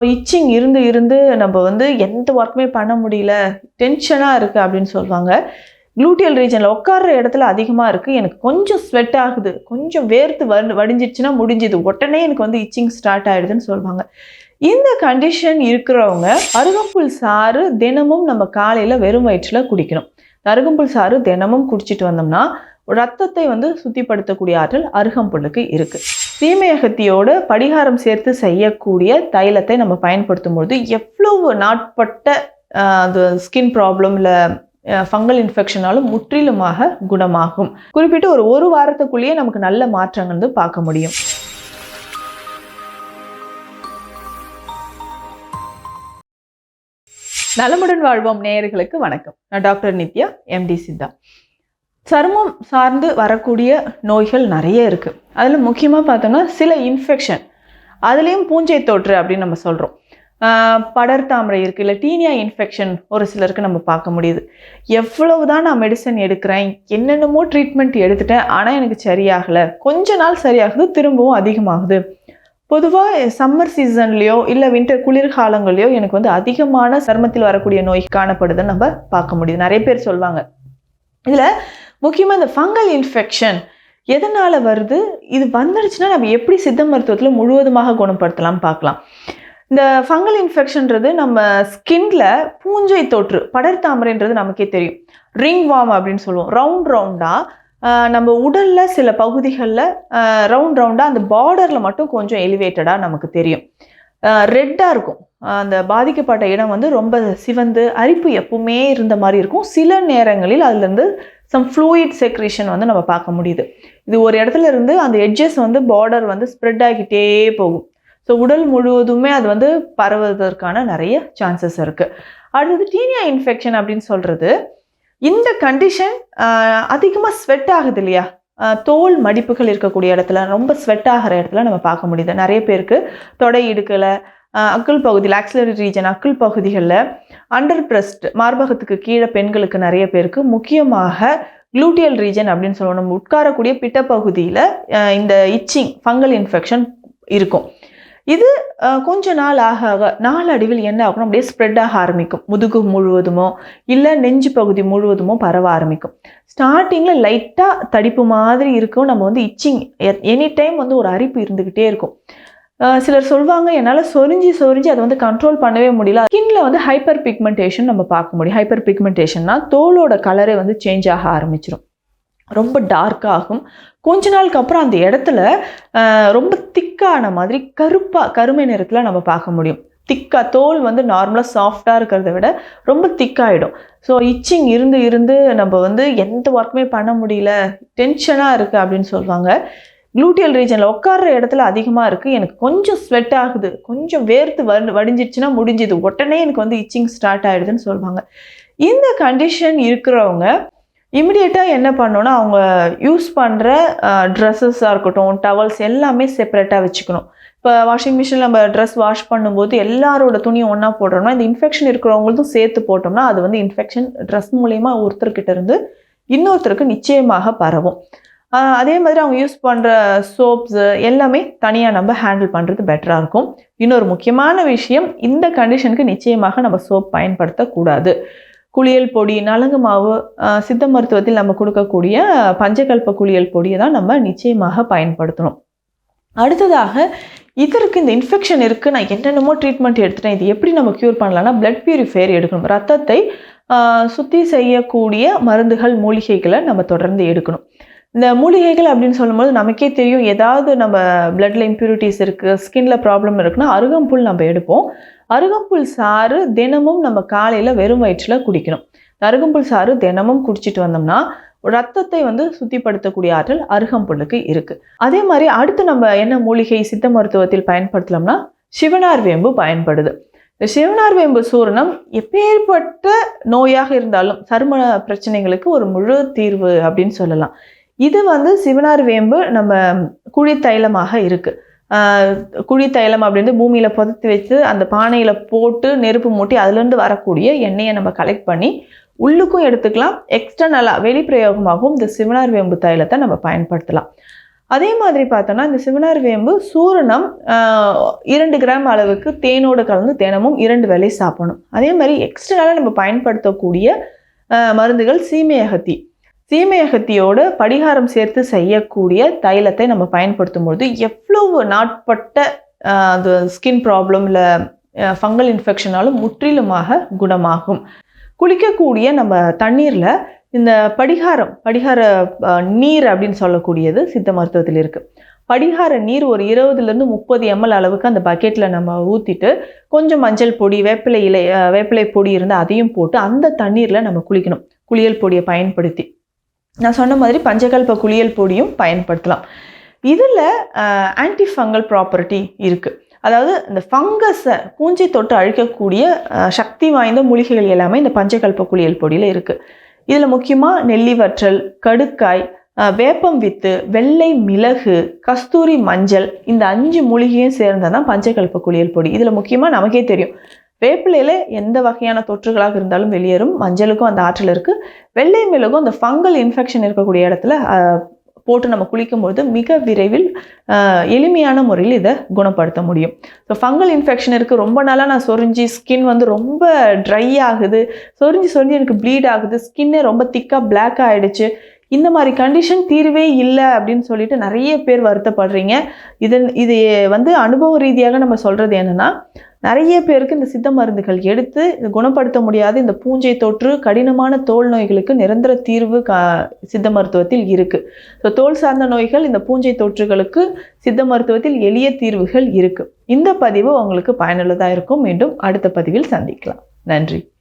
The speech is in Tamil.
இச்சிங் இருந்து இருந்து நம்ம வந்து எந்த ஒர்க்குமே பண்ண முடியல டென்ஷனாக இருக்குது அப்படின்னு சொல்லுவாங்க. குளூட்டியல் ரீஜனில் உட்கார்ற இடத்துல அதிகமாக இருக்குது எனக்கு கொஞ்சம் ஸ்வெட் ஆகுது கொஞ்சம் வேர்த்து வடி வடிஞ்சிடுச்சுன்னா முடிஞ்சுது. உடனே எனக்கு வந்து இச்சிங் ஸ்டார்ட் ஆகிடுதுன்னு சொல்லுவாங்க. இந்த கண்டிஷன் இருக்கிறவங்க அருகம்புல் சாறு தினமும் நம்ம காலையில் வெறும் வயிற்றில் குடிக்கணும். அருகம்புல் சாறு தினமும் குடிச்சிட்டு வந்தோம்னா ரத்தத்தை வந்து சுத்திப்படுத்தக்கூடிய ஆற்றல் அருகம்புல்லுக்கு இருக்குது சீமையகத்தியோடு படிகாரம் சேர்த்து செய்யக்கூடிய தைலத்தை நம்ம பயன்படுத்தும் பொழுது எவ்வளவு நாட்பட்ட அந்த ஸ்கின் ப்ராப்ளம் இல்லை ஃபங்கல் இன்ஃபெக்ஷனாலும் முற்றிலுமாக குணமாகும். குறிப்பிட்டு ஒரு ஒரு வாரத்துக்குள்ளேயே நமக்கு நல்ல மாற்றங்கள் வந்து பார்க்க முடியும். நலமுடன் வாழ்வோம் நேயர்களுக்கு வணக்கம். நான் டாக்டர் நித்யா எம்டி சித்தா. சருமம் சார்ந்து வரக்கூடிய நோய்கள் நிறைய இருக்குது அதில் முக்கியமாக பார்த்தோம்னா சில இன்ஃபெக்ஷன் அதுலேயும் பூஞ்சை தொற்று அப்படின்னு நம்ம சொல்கிறோம் படர் தாமரை இருக்குது இல்லை டீனியா இன்ஃபெக்ஷன் ஒரு சிலருக்கு நம்ம பார்க்க முடியுது. எவ்வளவு தான் நான் மெடிசன் எடுக்கிறேன் என்னென்னமோ ட்ரீட்மெண்ட் எடுத்துட்டேன் ஆனால் எனக்கு சரியாகலை. கொஞ்ச நாள் சரியாகுது திரும்பவும் அதிகமாகுது. பொதுவாக சம்மர் சீசன்லேயோ இல்லை வின்டர் குளிர்காலங்கள்லையோ எனக்கு வந்து அதிகமான சருமத்தில் வரக்கூடிய நோய் காணப்படுதுன்னு நம்ம பார்க்க முடியுது. நிறைய பேர் சொல்லுவாங்க இதில் முக்கியமாக இந்த ஃபங்கல் இன்ஃபெக்ஷன் எதனால் வருது? இது வந்துடுச்சுன்னா நம்ம எப்படி சித்த மருத்துவத்தில் முழுவதுமாக குணப்படுத்தலாம் பார்க்கலாம். இந்த ஃபங்கல் இன்ஃபெக்ஷன்றது நம்ம ஸ்கின்ல பூஞ்சை தொற்று படர்தாமரைன்றது நமக்கே தெரியும். ரிங் வார்ம் அப்படின்னு சொல்லுவோம். ரவுண்ட் ரவுண்டாக நம்ம உடலில் சில பகுதிகளில் ரவுண்ட் ரவுண்டாக அந்த பார்டரில் மட்டும் கொஞ்சம் எலிவேட்டடாக நமக்கு தெரியும். ரெட்டாக இருக்கும். அந்த பாதிக்கப்பட்ட இடம் வந்து ரொம்ப சிவந்து அரிப்பு எப்பவுமே இருந்த மாதிரி இருக்கும். சில நேரங்களில் அதுலேருந்து சம் ஃப்ளூயிட் செக்ரேஷன் வந்து நம்ம பார்க்க முடியுது. இது ஒரு இடத்துல இருந்து அந்த எட்ஜஸ் வந்து பார்டர் வந்து ஸ்ப்ரெட் ஆகிக்கிட்டே போகும். ஸோ உடல் முழுவதுமே அது வந்து பரவுவதற்கான நிறைய சான்சஸ் இருக்குது அடுத்தது டீனியா இன்ஃபெக்ஷன் அப்படின்னு சொல்கிறது இந்த கண்டிஷன் அதிகமாக ஸ்வெட் ஆகுது இல்லையா? தோல் மடிப்புகள் இருக்கக்கூடிய இடத்துல ரொம்ப ஸ்வெட் ஆகிற இடத்துல நம்ம பார்க்க முடியுது. நிறைய பேருக்கு தொடை இடுக்கலை அக்குள் பகுதியில் ஆக்சிலரி ரீஜன் அக்குள் பகுதிகளில் அண்டர் பிரஸ்ட் மார்பகத்துக்கு கீழே பெண்களுக்கு நிறைய பேருக்கு முக்கியமாக குளூட்டியல் ரீஜன் அப்படின்னு சொல்லுவோம். நம்ம உட்காரக்கூடிய பிட்டப்பகுதியில் இந்த இச்சிங் ஃபங்கல் இன்ஃபெக்ஷன் இருக்கும். இது கொஞ்ச நாள் ஆக ஆக நாளடைவில் என்ன ஆகும் அப்படியே ஸ்ப்ரெட் ஆக ஆரம்பிக்கும். முதுகு முழுவதுமோ இல்லை நெஞ்சு பகுதி முழுவதுமோ பரவ ஆரம்பிக்கும். ஸ்டார்டிங்கில் லைட்டாக தடிப்பு மாதிரி இருக்கும். நம்ம வந்து இச்சிங் எனி டைம் வந்து ஒரு அரிப்பு இருந்துக்கிட்டே இருக்கும். சிலர் சொல்வாங்க என்னால் சொரிஞ்சு சொரிஞ்சு அதை வந்து கண்ட்ரோல் பண்ணவே முடியல. ஸ்கின்ல வந்து ஹைப்பர் பிக்மெண்டேஷன் நம்ம பார்க்க முடியும். ஹைப்பர் பிக்மெண்டேஷன்னா தோலோட கலரே வந்து சேஞ்ச் ஆக ஆரம்பிச்சிடும் ரொம்ப டார்க் ஆகும். கொஞ்ச நாளுக்கு அப்புறம் அந்த இடத்துல ரொம்ப திக்கான மாதிரி கருப்பாக கருமை நிறத்தில் நம்ம பார்க்க முடியும். திக்காக தோல் வந்து நார்மலாக சாஃப்டாக இருக்கிறத விட ரொம்ப திக்காயிடும். ஸோ இச்சிங் இருந்து இருந்து நம்ம வந்து எந்த ஒர்க்குமே பண்ண முடியல. டென்ஷனாக இருக்குது அப்படின்னு சொல்லுவாங்க க்ளூட்டியல் ரீஜனில் உட்கார்ற இடத்துல அதிகமாக இருக்குது எனக்கு கொஞ்சம் ஸ்வெட் ஆகுது. கொஞ்சம் வேர்த்து வடி வடிஞ்சிருச்சுன்னா முடிஞ்சுது. உடனே எனக்கு வந்து இச்சிங் ஸ்டார்ட் ஆகிடுதுன்னு சொல்லுவாங்க. இந்த கண்டிஷன் இருக்கிறவங்க இமிடியேட்டாக என்ன பண்ணோன்னா அவங்க யூஸ் பண்ணுற ட்ரெஸ்ஸஸாக இருக்கட்டும் டவல்ஸ் எல்லாமே செப்பரேட்டாக வச்சுக்கணும். இப்போ வாஷிங் மிஷினில் நம்ம ட்ரெஸ் வாஷ் பண்ணும்போது எல்லாரோட துணியும் ஒன்றா போடுறோம்னா இந்த இன்ஃபெக்ஷன் இருக்கிறவங்களுக்கும் சேர்த்து போட்டோம்னா அது வந்து இன்ஃபெக்ஷன் ட்ரெஸ் மூலயமா ஒருத்தர்கிட்ட இருந்து இன்னொருத்தருக்கு நிச்சயமாக பரவும். அதே மாதிரி அவங்க யூஸ் பண்ணுற சோப்ஸு எல்லாமே தனியாக நம்ம ஹேண்டில் பண்ணுறது பெட்டராக இருக்கும். இன்னொரு முக்கியமான விஷயம் இந்த கண்டிஷனுக்கு நிச்சயமாக நம்ம சோப் பயன்படுத்தக்கூடாது குளியல் பொடி நலங்கு மாவு சித்த மருத்துவத்தில் நம்ம கொடுக்கக்கூடிய பஞ்சகல்ப குளியல் பொடியை தான் நம்ம நிச்சயமாக பயன்படுத்தணும். அடுத்ததாக இதற்கு இந்த இன்ஃபெக்ஷன் இருக்குது நான் என்னென்னமோ ட்ரீட்மெண்ட் எடுத்துட்டேன் இது எப்படி நம்ம க்யூர் பண்ணலாம்னா பிளட் பியூரிஃபையர் எடுக்கணும். ரத்தத்தை சுத்தி செய்யக்கூடிய மருந்துகள் மூலிகைகளை நம்ம தொடர்ந்து எடுக்கணும். இந்த மூலிகைகள் அப்படின்னு சொல்லும்போது நமக்கே தெரியும் ஏதாவது நம்ம பிளட்ல இம்ப்யூரிட்டிஸ் இருக்குது ஸ்கின்ல ப்ராப்ளம் இருக்குன்னா அருகம்புல் நம்ம எடுப்போம். அருகம்புல் சாறு தினமும் நம்ம காலையில் வெறும் வயிற்றில் குடிக்கணும். அருகம்புல் சாறு தினமும் குடிச்சிட்டு வந்தோம்னா ரத்தத்தை வந்து சுத்திப்படுத்தக்கூடிய ஆற்றல் அருகம்புல்லுக்கு இருக்குது அதே மாதிரி அடுத்து நம்ம என்ன மூலிகை சித்த மருத்துவத்தில் பயன்படுத்தலாம்னா சிவனார் வேம்பு பயன்படுது. இந்த சிவனார் வேம்பு சூரணம் எப்பேற்பட்ட நோயாக இருந்தாலும் சரும பிரச்சனைகளுக்கு ஒரு முழு தீர்வு அப்படின்னு சொல்லலாம். இது வந்து சிவனார் வேம்பு நம்ம குழி தைலமாக குழித்தைலம் குழி தைலம் அப்படின்னு பூமியில் புதைத்து வச்சு அந்த பானையில் போட்டு நெருப்பு மூட்டி அதுலேருந்து வரக்கூடிய எண்ணெயை நம்ம கலெக்ட் பண்ணி உள்ளுக்கும் எடுத்துக்கலாம். எக்ஸ்டர்னலாக வெளிப்பிரயோகமாகவும் இந்த சிவனார் வேம்பு தைலத்தை நம்ம பயன்படுத்தலாம். அதே மாதிரி பார்த்தோன்னா இந்த சிவனார் வேம்பு சூரணம் இரண்டு கிராம் அளவுக்கு தேனோடு கலந்து தேனமும் இரண்டு வேலை சாப்பிடணும். அதே மாதிரி எக்ஸ்டர்னலாக நம்ம பயன்படுத்தக்கூடிய மருந்துகள் சீமையகத்தி. சீமையகத்தியோடு படிகாரம் சேர்த்து செய்யக்கூடிய தைலத்தை நம்ம பயன்படுத்தும் பொழுது எவ்வளவு நாட்பட்ட அந்த ஸ்கின் ப்ராப்ளம் இல்லை ஃபங்கல் இன்ஃபெக்ஷனாலும் முற்றிலுமாக குணமாகும். குளிக்கக்கூடிய நம்ம தண்ணீரில் இந்த படிகாரம் படிகார நீர் அப்படின்னு சொல்லக்கூடியது சித்த மருத்துவத்தில் இருக்குது படிகார நீர் ஒரு இருபதுலேருந்து முப்பது எம்எல் அளவுக்கு அந்த பக்கெட்டில் நம்ம ஊற்றிட்டு கொஞ்சம் மஞ்சள் பொடி வேப்பிலை இலை வேப்பிலை பொடி இருந்தால் அதையும் போட்டு அந்த தண்ணீரில் நம்ம குளிக்கணும். குளியல் பொடியை பயன்படுத்தி. நான் சொன்ன மாதிரி பஞ்சகல்ப குளியல் பொடியும் பயன்படுத்தலாம். இதில் ஆன்டி ஃபங்கல் ப்ராப்பர்ட்டி இருக்குது அதாவது இந்த ஃபங்கஸை பூஞ்சை தொட்டு அழிக்கக்கூடிய சக்தி வாய்ந்த மூலிகைகள் எல்லாமே இந்த பஞ்சகல்ப குளியல் பொடியில் இருக்குது இதில் முக்கியமாக நெல்லி வற்றல் கடுக்காய் வேப்பம் வித்து வெள்ளை மிளகு கஸ்தூரி மஞ்சள் இந்த அஞ்சு மூலிகையும் சேர்ந்தது தான் பஞ்சகல்ப குளியல் பொடி. இதில் முக்கியமாக நமக்கே தெரியும். வேப்பிலையில் எந்த வகையான தொற்றுகளாக இருந்தாலும் வெளியேறும். மஞ்சளுக்கும் அந்த ஆற்றல் இருக்குது வெள்ளை மிளகும் அந்த ஃபங்கல் இன்ஃபெக்ஷன் இருக்கக்கூடிய இடத்துல போட்டு நம்ம குளிக்கும்போது மிக விரைவில் எளிமையான முறையில் இதை குணப்படுத்த முடியும். ஸோ ஃபங்கல் இன்ஃபெக்ஷன் இருக்குது ரொம்ப நாளாக நான் சொரிஞ்சு ஸ்கின் வந்து ரொம்ப ட்ரை ஆகுது. சொரிஞ்சு சொரிஞ்சு எனக்கு ப்ளீட் ஆகுது. ஸ்கின்னே ரொம்ப திக்காக பிளாக் ஆகிடுச்சு இந்த மாதிரி கண்டிஷன் தீர்வே இல்லை அப்படின்னு சொல்லிட்டு நிறைய பேர் வருத்தப்படுறீங்க. இதன் இது வந்து அனுபவ ரீதியாக நம்ம சொல்கிறது என்னென்னா நிறைய பேருக்கு இந்த சித்த மருந்துகள் எடுத்து இது குணப்படுத்த முடியாத இந்த பூஞ்சை தொற்று கடினமான தோல் நோய்களுக்கு நிரந்தர தீர்வு கா சித்த மருத்துவத்தில் இருக்குது ஸோ தோல் சார்ந்த நோய்கள் இந்த பூஞ்சை தொற்றுகளுக்கு சித்த மருத்துவத்தில் எளிய தீர்வுகள் இருக்குது இந்த பதிவு உங்களுக்கு பயனுள்ளதாக இருக்கும். மீண்டும் அடுத்த பதிவில் சந்திக்கலாம். நன்றி.